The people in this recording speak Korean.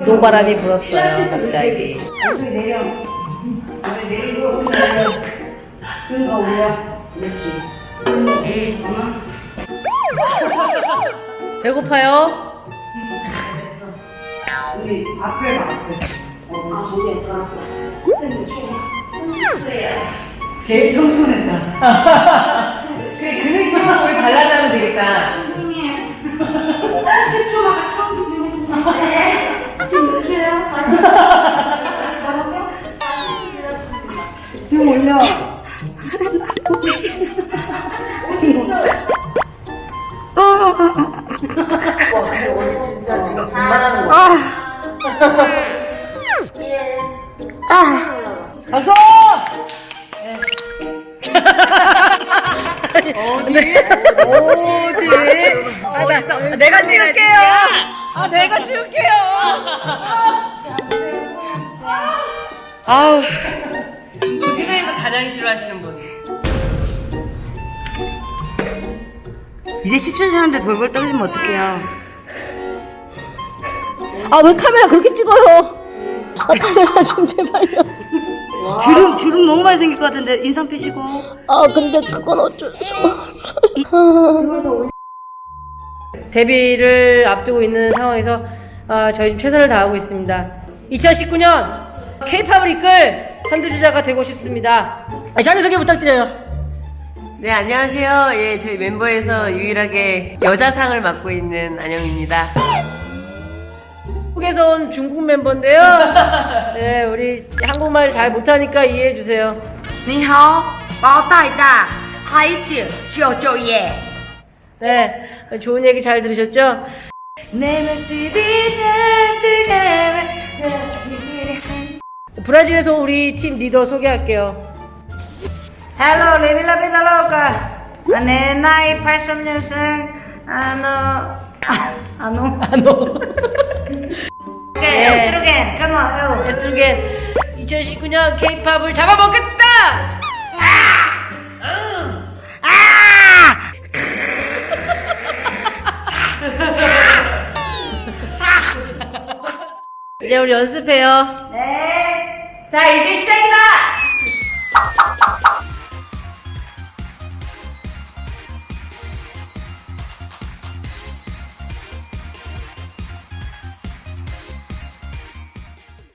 노바람이 불었어요, 갑자기. 내려. 내리고 올려. 그렇지. 배고파요? 우리 앞을 봐. 앞을. 아, 거기에 더 앞을. 선생님 최고. 제일 청순했다. 그래, 그 우리 달라지면 되겠다. 선생님 10초만 카운트 좀 해주세요 와, 근데 오늘 진짜 지금 분만하는 거 박수! 어디? 어디? 아, 나, 내가 찍을게요. 아, 내가 찍을게요. 아우. 세상에서 가장 싫어하시는 분. 이 제 10초 지났는데 벌벌 떨리면 어떡해요. 아, 왜 카메라 그렇게 찍어요? 아, 카메라 좀 제발요. 주름, 주름 너무 많이 생길 것 같은데 인상 피시고. 아, 근데 그건 어쩔 수 없어요. 데뷔를 앞두고 있는 상황에서 아, 저희 최선을 다하고 있습니다. 2019년 K-팝을 이끌 선두주자가 되고 싶습니다. 아, 자기소개 부탁드려요. 네, 안녕하세요. 예, 저희 멤버에서 유일하게 여자상을 맡고 있는 안영입니다. 한국에서 온 중국 멤버인데요. 네, 우리 한국말 잘 못하니까 이해해 주세요. 你好，包大大，孩子救救爷。 네, 좋은 얘기 잘 들으셨죠? 브라질에서 우리 팀 리더 소개할게요. Hello, 레비 라비 달라오까. 네, 나이 83년생. 아노, 아노. 아노. 오케이, 에스트로겐, come on, 요. 에스트로겐 2019년 K-팝을 잡아먹겠다! 이제 우리 연습해요. 네. 자, 이제 시작이다.